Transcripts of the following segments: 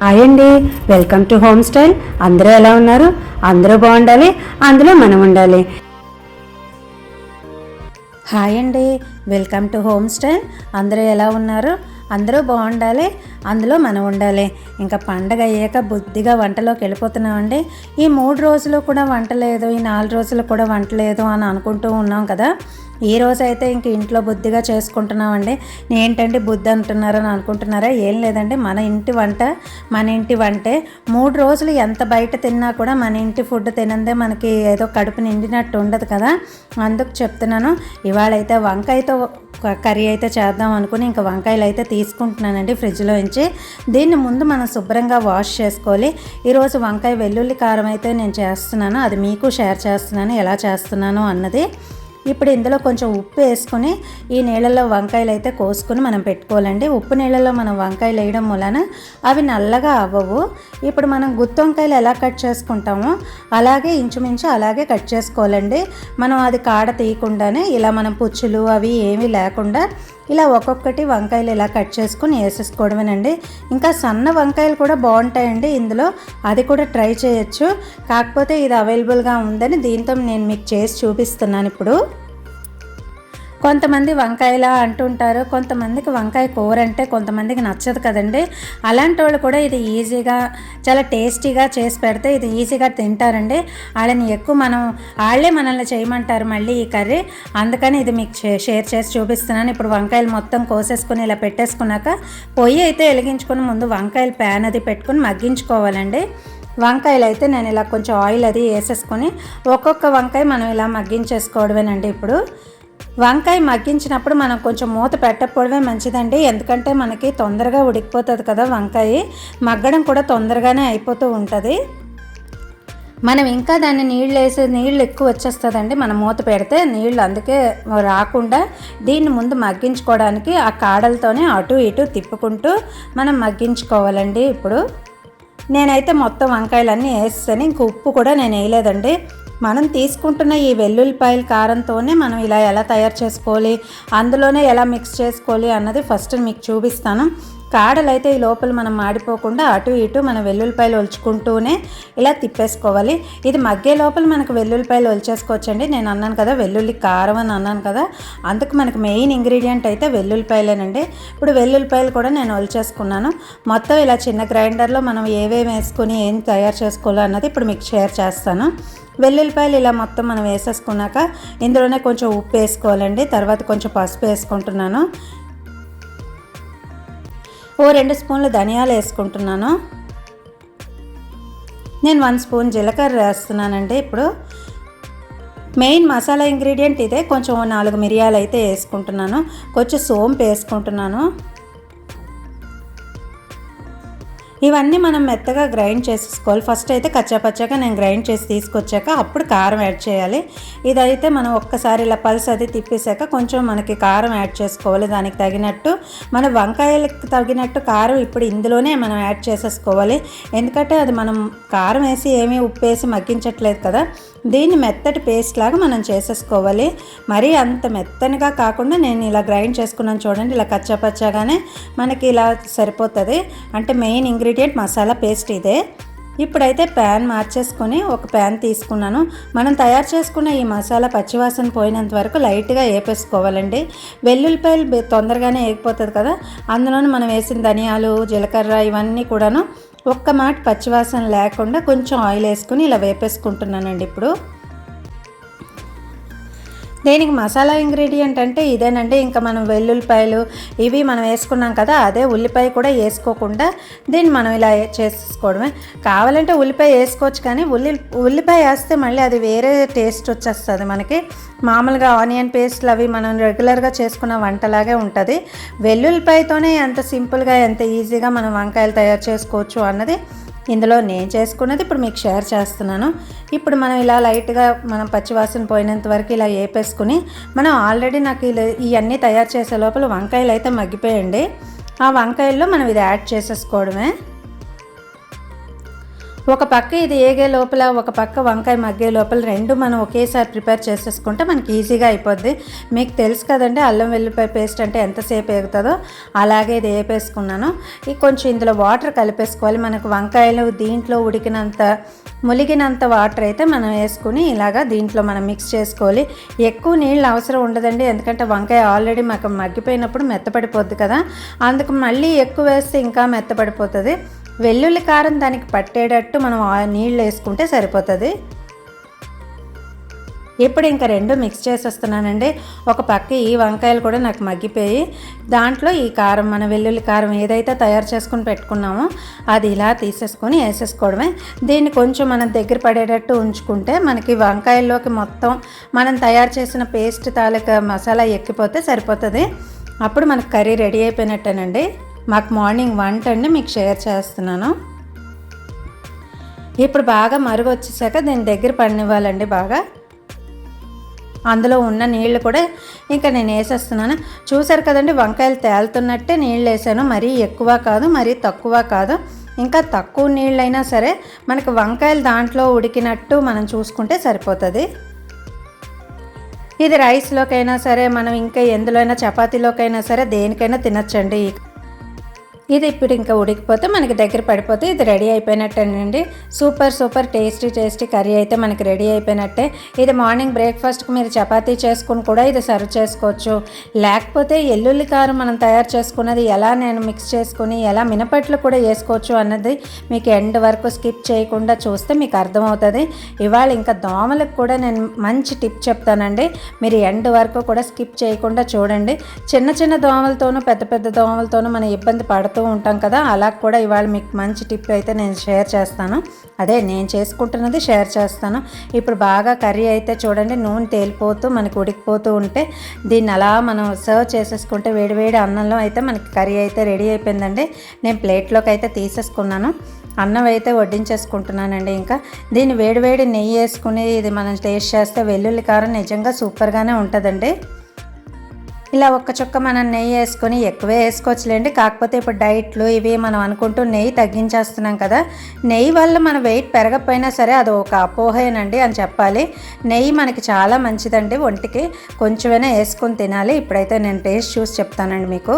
Hi అండి welcome to home style అందరూ ఎలా ఉన్నారు? అందరూ బాగుండాలి అందులో మనం ఉండాలి. హాయ్ అండి వెల్కమ్ టు హోమ్ స్టైల్ అందరూ ఎలా ఉన్నారు? అందరూ బాగుండాలి అందులో మనం ఉండాలి. ఇంకా పండగ అయ్యాక బుద్ధిగా వంటలోకి వెళ్ళిపోతున్నామండి. ఈ మూడు రోజులు కూడా వంట లేదు ఈ నాలుగు రోజులు కూడా వంట లేదు అని అనుకుంటూ ఉన్నాం కదా. ఈ రోజు అయితే ఇంక ఇంట్లో బుద్ధిగా చేసుకుంటున్నామండి. ఏంటంటే బుద్ధి అంటున్నారని అనుకుంటున్నారా? ఏం లేదండి. మన ఇంటి వంట మన ఇంటి వంటే. మూడు రోజులు ఎంత బయట తిన్నా కూడా మన ఇంటి ఫుడ్ తినందే మనకి ఏదో కడుపు నిండినట్టు ఉండదు కదా? అందుకు చెప్తున్నాను. ఇవాళ అయితే వంకాయతో క- కర్రీ అయితే చేద్దాం అనుకుని ఇంకా వంకాయలు అయితే తీసుకుంటున్నానండి ఫ్రిడ్జ్లో నుంచి దీన్ని ముందు మనం శుభ్రంగా వాష్ చేసుకోవాలి. ఈరోజు వంకాయ వెల్లుల్లి కారం అయితే నేను చేస్తున్నాను. అది మీకు షేర్ చేస్తున్నాను. ఎలా చేస్తున్నాను అన్నది. ఇప్పుడు ఇందులో కొంచెం ఉప్పు వేసుకొని ఈ నీళ్ళలో వంకాయలు అయితే కోసుకొని మనం పెట్టుకోవాలండి. ఉప్పు నీళ్ళలో మనం వంకాయలు వేయడం వలన అవి నల్లగా అవ్వవు. ఇప్పుడు మనం గుత్తి వంకాయలు ఎలా కట్ చేసుకుంటామో అలాగే ఇంచుమించు అలాగే కట్ చేసుకోవాలండి. మనం అది కాడ తీయకుండానే ఇలా మనం పుచ్చులు అవి ఏమీ లేకుండా ఇలా ఒక్కొక్కటి వంకాయలు ఇలా కట్ చేసుకొని వేసేసుకోవడమేనండి. ఇంకా సన్న వంకాయలు కూడా బాగుంటాయండి ఇందులో. అది కూడా ట్రై చేయొచ్చు. కాకపోతే ఇది అవైలబుల్గా ఉందని దీంతో నేను మీకు చేసి చూపిస్తున్నాను ఇప్పుడు. కొంతమంది వంకాయలా అంటుంటారు కొంతమందికి వంకాయ కూర అంటే కొంతమందికి నచ్చదు కదండి. అలాంటి వాళ్ళు కూడా ఇది ఈజీగా చాలా టేస్టీగా చేసి పెడితే ఇది ఈజీగా తింటారండి. వాళ్ళని ఎక్కువ మనం వాళ్ళే మనల్ని చేయమంటారు మళ్ళీ ఈ కర్రీ. అందుకని ఇది మీకు షేర్ చేసి చూపిస్తున్నాను. ఇప్పుడు వంకాయలు మొత్తం కోసేసుకుని ఇలా పెట్టేసుకున్నాక పొయ్యి అయితే వెలిగించుకుని ముందు వంకాయలు ప్యాన్ అది పెట్టుకొని మగ్గించుకోవాలండి. వంకాయలు అయితే నేను ఇలా కొంచెం ఆయిల్ అది వేసేసుకొని ఒక్కొక్క వంకాయ మనం ఇలా మగ్గించేసుకోవడమేనండి ఇప్పుడు. వంకాయ మగ్గించినప్పుడు మనం కొంచెం మూత పెట్టకపోవడమే మంచిదండి. ఎందుకంటే మనకి తొందరగా ఉడికిపోతుంది కదా వంకాయ. మగ్గడం కూడా తొందరగానే అయిపోతూ ఉంటుంది. మనం ఇంకా దాన్ని నీళ్ళు వేసి నీళ్ళు ఎక్కువ వచ్చేస్తుందండి. మనం మూత పెడితే నీళ్ళు అందుకే రాకుండా దీన్ని ముందు మగ్గించుకోవడానికి ఆ కాడలతోనే అటు ఇటు తిప్పుకుంటూ మనం మగ్గించుకోవాలండి ఇప్పుడు. నేనైతే మొత్తం వంకాయలన్నీ వేస్తాను ఇంక ఉప్పు కూడా నేను వేయలేదండి. మనం తీసుకుంటున్న ఈ వెల్లుల్లిపాయల కారంతోనే మనం ఇలా ఎలా తయారు చేసుకోవాలి అందులోనే ఎలా మిక్స్ చేసుకోవాలి అన్నది ఫస్ట్ మీకు చూపిస్తాను. కాడలు అయితే ఈ లోపల మనం మాడిపోకుండా అటు ఇటు మనం వెల్లుల్లిపాయలు ఒలుచుకుంటూనే ఇలా తిప్పేసుకోవాలి. ఇది మగ్గే లోపల మనకు వెల్లుల్లిపాయలు ఒలిచేసుకోవచ్చండి. నేను అన్నాను కదా వెల్లుల్లి కారం అని అన్నాను కదా అందుకు మనకు మెయిన్ ఇంగ్రీడియంట్ అయితే వెల్లుల్లిపాయలేనండి. ఇప్పుడు వెల్లుల్లిపాయలు కూడా నేను ఒలిచేసుకున్నాను. మొత్తం ఇలా చిన్న గ్రైండర్లో మనం ఏవేమి వేసుకొని ఏం తయారు చేసుకోవాలో అన్నది ఇప్పుడు మీకు షేర్ చేస్తాను. వెల్లుల్లిపాయలు ఇలా మొత్తం మనం వేసేసుకున్నాక ఇందులోనే కొంచెం ఉప్పు వేసుకోవాలండి. తర్వాత కొంచెం పసుపు వేసుకుంటున్నాను. ఓ రెండు స్పూన్లు ధనియాలు వేసుకుంటున్నాను. నేను వన్ స్పూన్ జీలకర్ర వేస్తున్నానండి. ఇప్పుడు మెయిన్ మసాలా ఇంగ్రీడియంట్ ఇదే. కొంచెం నాలుగు మిరియాలు అయితే వేసుకుంటున్నాను. కొంచెం సోంపు వేసుకుంటున్నాను. ఇవన్నీ మనం మెత్తగా గ్రైండ్ చేసేసుకోవాలి. ఫస్ట్ అయితే కచ్చాపచ్చాగా నేను గ్రైండ్ చేసి తీసుకొచ్చాక అప్పుడు కారం యాడ్ చేయాలి. ఇదైతే మనం ఒక్కసారి ఇలా పల్స్ అది తిప్పేశాక కొంచెం మనకి కారం యాడ్ చేసుకోవాలి. దానికి తగినట్టు మన వంకాయలకు తగినట్టు కారం ఇప్పుడు ఇందులోనే మనం యాడ్ చేసేసుకోవాలి. ఎందుకంటే అది మనం కారం వేసి ఏమీ ఉప్పు వేసి మగ్గించట్లేదు కదా. దీన్ని మెత్తటి పేస్ట్ లాగా మనం చేసేసుకోవాలి. మరీ అంత మెత్తనిగా కాకుండా నేను ఇలా గ్రైండ్ చేసుకున్నాను చూడండి ఇలా కచ్చాపచ్చాగానే మనకి ఇలా సరిపోతుంది. అంటే మెయిన్ ఇంగ్రీడియంట్ మసాలా పేస్ట్ ఇదే. ఇప్పుడైతే ప్యాన్ మార్చేసుకొని ఒక ప్యాన్ తీసుకున్నాను. మనం తయారు చేసుకున్న ఈ మసాలా పచ్చివాసన పోయినంత వరకు లైట్గా వేపేసుకోవాలండి వెల్లుల్లిపాయలు తొందరగానే వేగిపోతుంది కదా అందులోనూ మనం వేసిన ధనియాలు జీలకర్ర ఇవన్నీ కూడాను ఒక్క మాట పచ్చివాసన లేకుండా కొంచెం ఆయిల్ వేసుకుని ఇలా వేపేసుకుంటున్నానండి ఇప్పుడు. దీనికి మసాలా ఇంగ్రీడియంట్ అంటే ఇదేనండి. ఇంకా మనం వెల్లుల్లిపాయలు ఇవి మనం వేసుకున్నాం కదా అదే ఉల్లిపాయ కూడా వేసుకోకుండా దీన్ని మనం ఇలా చేసుకోవడమే కావాలంటే ఉల్లిపాయ వేసుకోవచ్చు కానీ ఉల్లి ఉల్లిపాయ వేస్తే మళ్ళీ అది వేరే టేస్ట్ వచ్చేస్తుంది మనకి. మామూలుగా ఆనియన్ పేస్ట్లు అవి మనం రెగ్యులర్గా చేసుకున్న వంటలాగే ఉంటుంది. వెల్లుల్లిపాయతోనే ఎంత సింపుల్గా ఎంత ఈజీగా మనం వంకాయలు తయారు చేసుకోవచ్చు అన్నది ఇందులో నేను చేసుకున్నది ఇప్పుడు మీకు షేర్ చేస్తున్నాను. ఇప్పుడు మనం ఇలా లైట్గా మనం పచ్చివాసన పోయినంత వరకు ఇలా వేపేసుకుని మనం ఆల్రెడీ నాకు ఇలా ఇవన్నీ తయారు చేసే లోపల వంకాయలు అయితే మగ్గిపోయండి ఆ వంకాయల్లో మనం ఇది యాడ్ చేసేసుకోవడమే. ఒక పక్క ఇది ఏగే లోపల ఒక పక్క వంకాయ మగ్గే లోపల రెండు మనం ఒకేసారి ప్రిపేర్ చేసేసుకుంటే మనకి ఈజీగా అయిపోద్ది. మీకు తెలుసు కదండి అల్లం వెల్లిపాయ పేస్ట్ అంటే ఎంతసేపు ఎగుతుందో అలాగే ఇది వేపేసుకున్నాను ఈ కొంచెం ఇందులో వాటర్ కలిపేసుకోవాలి. మనకు వంకాయలు దీంట్లో ఉడికినంత ములిగినంత వాటర్ అయితే మనం వేసుకుని ఇలాగా దీంట్లో మనం మిక్స్ చేసుకోవాలి. ఎక్కువ నీళ్ళు అవసరం ఉండదండి ఎందుకంటే వంకాయ ఆల్రెడీ మాకు మగ్గిపోయినప్పుడు మెత్తపడిపోద్ది కదా. అందుకు మళ్ళీ ఎక్కువ వేస్తే ఇంకా మెత్తపడిపోతుంది. వెల్లుల్లి కారం దానికి పట్టేటట్టు మనం నీళ్ళు వేసుకుంటే సరిపోతుంది. ఇప్పుడు ఇంకా రెండు మిక్స్ చేసేస్తున్నానండి. ఒక పక్క ఈ వంకాయలు కూడా నాకు మగ్గిపోయి దాంట్లో ఈ కారం మన వెల్లుల్లి కారం ఏదైతే తయారు చేసుకుని పెట్టుకున్నామో అది ఇలా తీసేసుకొని వేసేసుకోవడమే. దీన్ని కొంచెం మనం దగ్గర పడేటట్టు ఉంచుకుంటే మనకి వంకాయల్లోకి మొత్తం మనం తయారు చేసిన పేస్ట్ తాలూకా మసాలా ఎక్కిపోతే సరిపోతుంది. అప్పుడు మనకు కర్రీ రెడీ అయిపోయినట్టేనండి. మాకు మార్నింగ్ వంట అండి మీకు షేర్ చేస్తున్నాను. ఇప్పుడు బాగా మరుగు వచ్చేసాక దీని దగ్గర పడినివ్వాలండి బాగా. అందులో ఉన్న నీళ్ళు కూడా ఇంకా నేను వేసేస్తున్నాను. చూసారు కదండి వంకాయలు తేలుతున్నట్టే నీళ్ళు వేసాను. మరీ ఎక్కువ కాదు మరీ తక్కువ కాదు. ఇంకా తక్కువ నీళ్ళైనా సరే మనకి వంకాయలు దాంట్లో ఉడికినట్టు మనం చూసుకుంటే సరిపోతుంది. ఇది రైస్లోకైనా సరే మనం ఇంకా ఎందులోనైనా చపాతీలోకైనా సరే దేనికైనా తినచ్చండి. ఇది ఇప్పుడు ఇంకా ఉడికిపోతే మనకి దగ్గర పడిపోతే ఇది ready అయిపోయినట్టేనండి. Super super tasty tasty curry అయితే మనకి రెడీ అయిపోయినట్టే. ఇది మార్నింగ్ బ్రేక్ఫాస్ట్కి మీరు చపాతీ చేసుకుని కూడా ఇది సర్వ్ చేసుకోవచ్చు. లేకపోతే ఎల్లుల్లి కారం మనం తయారు చేసుకున్నది ఎలా నేను మిక్స్ చేసుకుని ఎలా మినపట్లు కూడా వేసుకోవచ్చు అన్నది మీకు ఎండ్ వరకు స్కిప్ చేయకుండా చూస్తే మీకు అర్థమవుతుంది. ఇవాళ ఇంకా దోమలకు కూడా నేను మంచి టిప్ చెప్తానండి. మీరు ఎండ్ వరకు కూడా స్కిప్ చేయకుండా చూడండి. చిన్న చిన్న దోమలతోనూ పెద్ద పెద్ద దోమలతోనూ మనం ఇబ్బంది పడుతూ ఉంటాం కదా అలా కూడా ఇవాళ మీకు మంచి టిప్ అయితే నేను షేర్ చేస్తాను. అదే నేను చేసుకుంటున్నది షేర్ చేస్తాను. ఇప్పుడు బాగా కర్రీ అయితే చూడండి నూనె తేలిపోతూ మనకి ఉడికిపోతూ ఉంటే దీన్ని అలా మనం సర్వ్ చేసేసుకుంటే వేడివేడి అన్నంలో అయితే మనకి కర్రీ అయితే రెడీ అయిపోయిందండి. నేను ప్లేట్లోకి అయితే తీసేసుకున్నాను. అన్నం అయితే వడ్డించేసుకుంటున్నానండి ఇంకా. దీన్ని వేడివేడి నెయ్యి వేసుకుని ఇది మనం టేస్ట్ చేస్తే వెల్లుల్లి కారం నిజంగా సూపర్గానే ఉంటుందండి. ఇలా ఒక్క చుక్క మనం నెయ్యి వేసుకొని ఎక్కువే వేసుకోవచ్చులేండి. కాకపోతే ఇప్పుడు డైట్లు ఇవి మనం అనుకుంటూ నెయ్యి తగ్గించేస్తున్నాం కదా. నెయ్యి వల్ల మన వెయిట్ పెరగకపోయినా సరే అది ఒక అపోహేనండి అని చెప్పాలి. నెయ్యి మనకి చాలా మంచిదండి ఒంటికి. కొంచెమైనా వేసుకొని తినాలి. ఇప్పుడైతే నేను టేస్ట్ చూసి చెప్తానండి మీకు.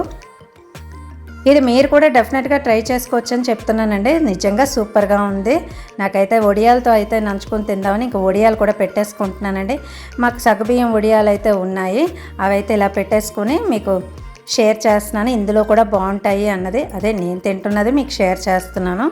ఇది మీరు కూడా డెఫినెట్గా ట్రై చేసుకోవచ్చు అని చెప్తున్నానండి. నిజంగా సూపర్గా ఉంది. నాకైతే ఒడియాలతో అయితే నంచుకొని తిందామని ఇంకా ఒడియాలు కూడా పెట్టేసుకుంటున్నానండి. మాకు సగబియ్యం ఒడియాలు అయితే ఉన్నాయి. అవైతే ఇలా పెట్టేసుకొని మీకు షేర్ చేస్తున్నాను. ఇందులో కూడా బాగుంటాయి అన్నది. అదే నేను తింటున్నది మీకు షేర్ చేస్తున్నాను.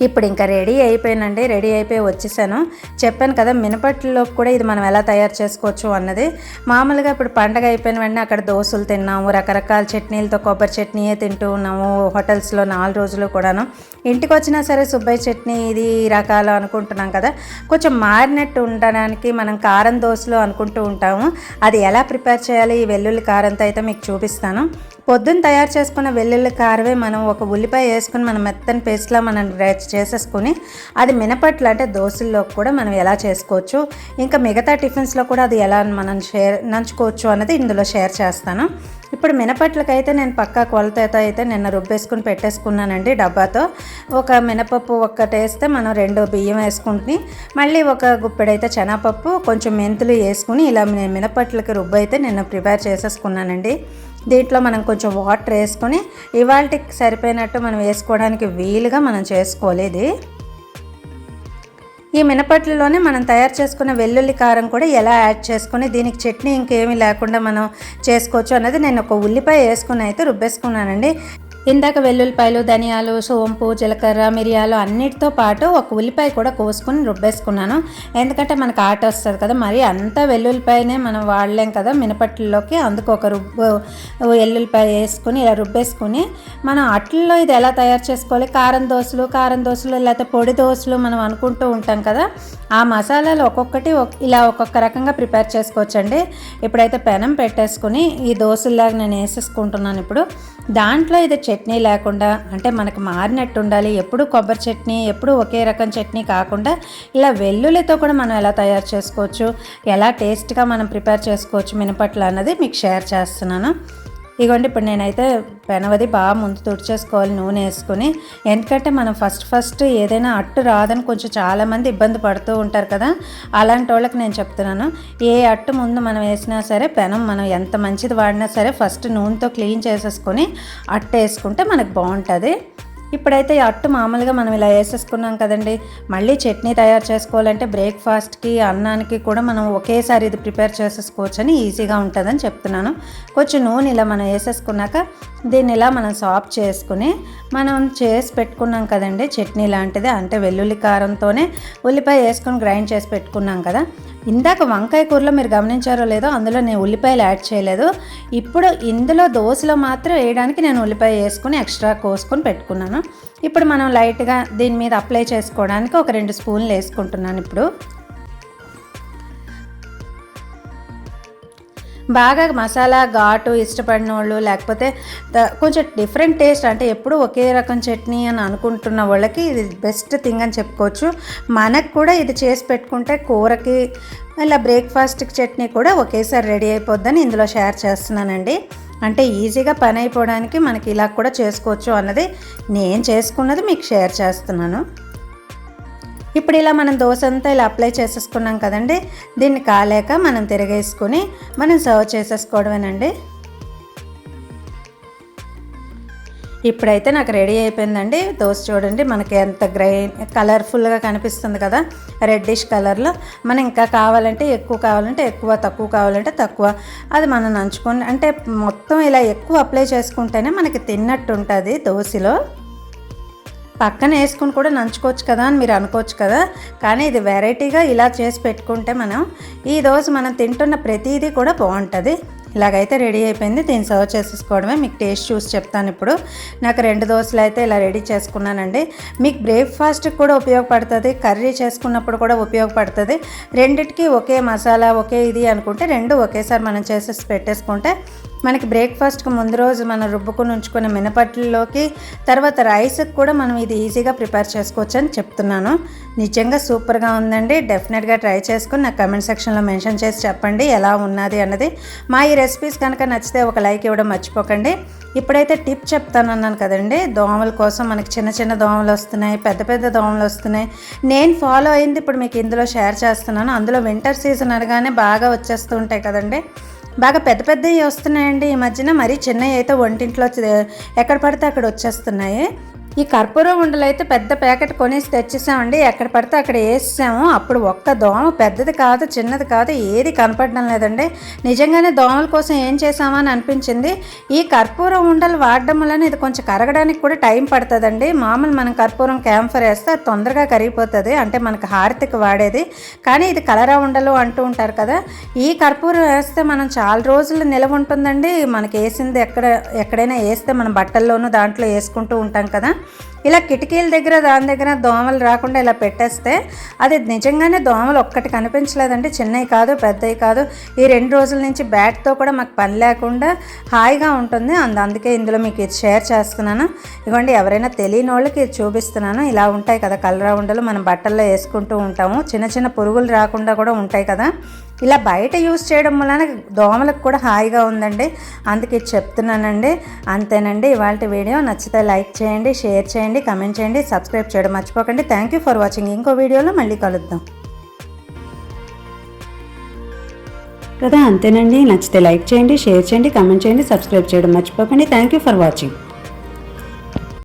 ఇప్పుడు ఇంకా రెడీ అయిపోయానండి రెడీ అయిపోయి వచ్చేసాను. చెప్పాను కదా మినపట్లో కూడా ఇది మనం ఎలా తయారు చేసుకోవచ్చు అన్నది. మామూలుగా ఇప్పుడు పండగ అయిపోయిన వెంటనే అక్కడ దోశలు తిన్నాము రకరకాల చట్నీలతో కొబ్బరి చట్నీయే తింటూ ఉన్నాము హోటల్స్లో నాలుగు రోజులు కూడాను. ఇంటికి వచ్చినా సరే సుబ్బయ్య చట్నీ ఇది రకాలు అనుకుంటున్నాం కదా. కొంచెం మారినట్టు ఉండడానికి మనం కారం దోశలు అనుకుంటూ ఉంటాము. అది ఎలా ప్రిపేర్ చేయాలి? ఈ వెల్లుల్లి కారంతో అయితే మీకు చూపిస్తాను. పొద్దున్న తయారు చేసుకున్న వెల్లుల్లి కారవే మనం ఒక ఉల్లిపాయ వేసుకుని మనం మెత్తని పేస్ట్లా మనం చేసేసుకుని అది మినపట్లు అంటే దోశల్లో కూడా మనం ఎలా చేసుకోవచ్చు ఇంకా మిగతా టిఫిన్స్లో కూడా అది ఎలా మనం షేర్ నంచుకోవచ్చు అన్నది ఇందులో షేర్ చేస్తాను. ఇప్పుడు మినపట్లకైతే నేను పక్కా కొలతతో అయితే నిన్న రుబ్బేసుకుని పెట్టేసుకున్నానండి డబ్బాతో. ఒక మినపప్పు ఒక్కటి వేస్తే మనం రెండు బియ్యం వేసుకుంటుని మళ్ళీ ఒక గుప్పెడైతే శనగపప్పు కొంచెం మెంతులు వేసుకుని ఇలా మినపట్లకి రుబ్బు అయితే నిన్న ప్రిపేర్ చేసేసుకున్నానండి. దీంట్లో మనం కొంచెం వాటర్ వేసుకొని ఇవాళకి సరిపోయినట్టు మనం వేసుకోవడానికి వీలుగా మనం చేసుకోవాలి ఇది. ఈ మినపట్లలోనే మనం తయారు చేసుకున్న వెల్లుల్లి కారం కూడా ఎలా యాడ్ చేసుకుని దీనికి చట్నీ ఇంకేమీ లేకుండా మనం చేసుకోవచ్చు అన్నది నేను ఒక ఉల్లిపాయ వేసుకుని అయితే రుబ్బేసుకున్నానండి. ఇందాక వెల్లుల్లిపాయలు ధనియాలు సోంపు జీలకర్ర మిరియాలు అన్నిటితో పాటు ఒక ఉల్లిపాయ కూడా కోసుకుని రుబ్బేసుకున్నాను. ఎందుకంటే మనకు ఆట వస్తుంది కదా మరి అంత వెల్లుల్లిపాయనే మనం వాడలేం కదా మినపట్లలోకి. అందుకు ఒక రుబ్బు వెల్లుల్లిపాయ వేసుకుని ఇలా రుబ్బేసుకుని మనం అట్లలో ఇది ఎలా తయారు చేసుకోవాలి? కారం దోశలు కారం దోశలు లేకపోతే పొడి దోశలు మనం అనుకుంటూ ఉంటాం కదా ఆ మసాలాలు ఒక్కొక్కటి ఇలా ఒక్కొక్క రకంగా ప్రిపేర్ చేసుకోవచ్చండి. ఇప్పుడైతే పెనం పెట్టేసుకుని ఈ దోశల్లాగా నేను వేసేసుకుంటున్నాను ఇప్పుడు. దాంట్లో ఇది చట్నీ లేకుండా అంటే మనకు మారినట్టు ఉండాలి. ఎప్పుడు కొబ్బరి చట్నీ ఎప్పుడు ఒకే రకం చట్నీ కాకుండా ఇలా వెల్లుల్లితో కూడా మనం ఎలా తయారు చేసుకోవచ్చు ఎలా టేస్ట్గా మనం ప్రిపేర్ చేసుకోవచ్చు మినపట్లు అన్నది మీకు షేర్ చేస్తున్నాను. ఇగోండి ఇప్పుడు నేనైతే పెనవది బాగా ముందు తుడిచేసుకోవాలి నూనె వేసుకొని. ఎందుకంటే మనం ఫస్ట్ ఫస్ట్ ఏదైనా అట్టు రాదని కొంచెం చాలామంది ఇబ్బంది పడుతూ ఉంటారు కదా. అలాంటి వాళ్ళకి నేను చెప్తున్నాను. ఏ అట్టు ముందు మనం వేసినా సరే పెనం మనం ఎంత మంచిది వాడినా సరే ఫస్ట్ నూనెతో క్లీన్ చేసేసుకొని అట్టు వేసుకుంటే మనకు బాగుంటుంది. ఇప్పుడైతే అట్టు మామూలుగా మనం ఇలా వేసేసుకున్నాం కదండి. మళ్ళీ చట్నీ తయారు చేసుకోవాలంటే బ్రేక్ఫాస్ట్కి అన్నానికి కూడా మనం ఒకేసారి ఇది ప్రిపేర్ చేసేసుకోవచ్చు అని ఈజీగా ఉంటుందని చెప్తున్నాను. కొంచెం నూనె ఇలా మనం వేసేసుకున్నాక దీన్ని ఇలా మనం సాప్ చేసుకుని మనం చేసి పెట్టుకున్నాం కదండి చట్నీ లాంటిది. అంటే వెల్లుల్లి కారంతోనే ఉల్లిపాయ వేసుకొని గ్రైండ్ చేసి పెట్టుకున్నాం కదా. ఇందాక వంకాయ కూరలో మీరు గమనించారో లేదో అందులో నేను ఉల్లిపాయలు యాడ్ చేయలేదు. ఇప్పుడు ఇందులో దోశలో మాత్రం వేయడానికి నేను ఉల్లిపాయ వేసుకుని ఎక్స్ట్రా కోసుకొని పెట్టుకున్నాను. ఇప్పుడు మనం లైట్గా దీని మీద అప్లై చేసుకోవడానికి ఒక రెండు స్పూన్లు వేసుకుంటున్నాను ఇప్పుడు. బాగా మసాలా ఘాటు ఇష్టపడిన వాళ్ళు లేకపోతే కొంచెం డిఫరెంట్ టేస్ట్ అంటే ఎప్పుడు ఒకే రకం చట్నీ అని అనుకుంటున్న వాళ్ళకి ఇది బెస్ట్ థింగ్ అని చెప్పుకోవచ్చు. మనకు కూడా ఇది చేసి పెట్టుకుంటే కూరకి ఇలా బ్రేక్ఫాస్ట్కి చట్నీ కూడా ఒకేసారి రెడీ అయిపోద్దని ఇందులో షేర్ చేస్తున్నానండి. అంటే ఈజీగా పని అయిపోవడానికి మనకి ఇలా కూడా చేసుకోవచ్చు అన్నది నేను చేసుకున్నది మీకు షేర్ చేస్తున్నాను. ఇప్పుడు ఇలా మనం దోశ అంతా ఇలా అప్లై చేసేసుకున్నాం కదండి దీన్ని కాలేక మనం తిరగేసుకొని మనం సర్వ్ చేసేసుకోవడమేనండి. ఇప్పుడైతే నాకు రెడీ అయిపోయిందండి. దోశ చూడండి మనకి ఎంత గ్రై కలర్ఫుల్గా కనిపిస్తుంది కదా రెడ్డిష్ కలర్లో. మనం ఇంకా కావాలంటే ఎక్కువ కావాలంటే ఎక్కువ తక్కువ కావాలంటే తక్కువ. అది మనం నంచుకొని అంటే మొత్తం ఇలా ఎక్కువ అప్లై చేసుకుంటేనే మనకి తిన్నట్టు ఉంటుంది దోశలో. పక్కన వేసుకుని కూడా నంచుకోవచ్చు కదా అని మీరు అనుకోవచ్చు కదా కానీ ఇది వెరైటీగా ఇలా చేసి పెట్టుకుంటే మనం ఈ దోశ మనం తింటున్న ప్రతిదీ కూడా బాగుంటుంది. ఇలాగైతే రెడీ అయిపోయింది. దీన్ని సర్వ్ చేసేసుకోవడమే. మీకు టేస్ట్ చూసి చెప్తాను ఇప్పుడు. నాకు రెండు దోశలు అయితే ఇలా రెడీ చేసుకున్నానండి. మీకు బ్రేక్ఫాస్ట్కి కూడా ఉపయోగపడుతుంది. కర్రీ చేసుకున్నప్పుడు కూడా ఉపయోగపడుతుంది. రెండిటికి ఒకే మసాలా ఒకే ఇది అనుకుంటే రెండు ఒకేసారి మనం చేసేసి పెట్టేసుకుంటే మనకి బ్రేక్ఫాస్ట్కి ముందు రోజు మనం రుబ్బుకుని ఉంచుకునే మినపట్లలోకి తర్వాత రైస్కి కూడా మనం ఇది ఈజీగా ప్రిపేర్ చేసుకోవచ్చు అని చెప్తున్నాను. నిజంగా సూపర్గా ఉందండి. డెఫినెట్గా ట్రై చేసుకుని నాకు కమెంట్ సెక్షన్లో మెన్షన్ చేసి చెప్పండి ఎలా ఉన్నది అన్నది. మా ఈ రెసిపీస్ కనుక నచ్చితే ఒక లైక్ ఇవ్వడం మర్చిపోకండి. ఇప్పుడైతే టిప్ చెప్తాను అన్నాను కదండి. దోమల కోసం మనకి చిన్న చిన్న దోమలు వస్తున్నాయి పెద్ద పెద్ద దోమలు వస్తున్నాయి. నేను ఫాలో అయింది ఇప్పుడు మీకు ఇందులో షేర్ చేస్తున్నాను. అందులో వింటర్ సీజన్ అనగానే బాగా వచ్చేస్తూ ఉంటాయి కదండి. బాగా పెద్ద పెద్దవి వస్తున్నాయండి. ఈ మధ్యన మరీ చిన్నవి అయితే వంటింట్లో ఎక్కడ పడితే అక్కడ వచ్చేస్తున్నాయి. ఈ కర్పూరం ఉండలు అయితే పెద్ద ప్యాకెట్ కొనేసి తెచ్చేసామండి. ఎక్కడ పడితే అక్కడ వేసాము అప్పుడు ఒక్క దోమ పెద్దది కాదు చిన్నది కాదు ఏది కనపడడం లేదండి. నిజంగానే దోమల కోసం ఏం చేసామా అని అనిపించింది. ఈ కర్పూరం ఉండలు వాడడం వలన ఇది కొంచెం కరగడానికి కూడా టైం పడుతుందండి. మామూలు మనం కర్పూరం క్యాంఫర్ వేస్తే అది తొందరగా కరిగిపోతుంది. అంటే మనకు హారతికి వాడేది. కానీ ఇది కలరా ఉండలు అంటూ ఉంటారు కదా. ఈ కర్పూరం వేస్తే మనం చాలా రోజులు నిలవ ఉంటుందండి. మనకి వేసింది ఎక్కడ ఎక్కడైనా వేస్తే మనం బట్టల్లోనూ దాంట్లో వేసుకుంటూ ఉంటాం కదా. ఇలా కిటికీల దగ్గర దాని దగ్గర దోమలు రాకుండా ఇలా పెట్టేస్తే అది నిజంగానే దోమలు ఒక్కటి కనిపించలేదండి. చిన్నవి కాదు పెద్దవి కాదు. ఈ రెండు రోజుల నుంచి బ్యాట్తో కూడా మాకు పని లేకుండా హాయిగా ఉంటుంది. అందు అందుకే ఇందులో మీకు ఇది షేర్ చేస్తున్నాను. ఇవ్వండి ఎవరైనా తెలియని వాళ్ళకి ఇది చూపిస్తున్నాను. ఇలా ఉంటాయి కదా కలరా ఉండలు మనం బట్టల్లో వేసుకుంటూ ఉంటాము. చిన్న చిన్న పురుగులు రాకుండా కూడా ఉంటాయి కదా. ఇలా బయట యూస్ చేయడం వలన దోమలకు కూడా హాయిగా ఉందండి. అందుకే చెప్తున్నానండి. అంతేనండి. ఇవాళ వీడియో నచ్చితే లైక్ చేయండి షేర్ చేయండి కమెంట్ చేయండి సబ్స్క్రైబ్ చేయడం మర్చిపోకండి. Thank you for watching. ఇంకో వీడియోలో మళ్ళీ కలుద్దాం. కదా అంతేనండి. నచ్చితే లైక్ చేయండి షేర్ చేయండి కమెంట్ చేయండి సబ్స్క్రైబ్ చేయడం మర్చిపోకండి. Thank you for watching.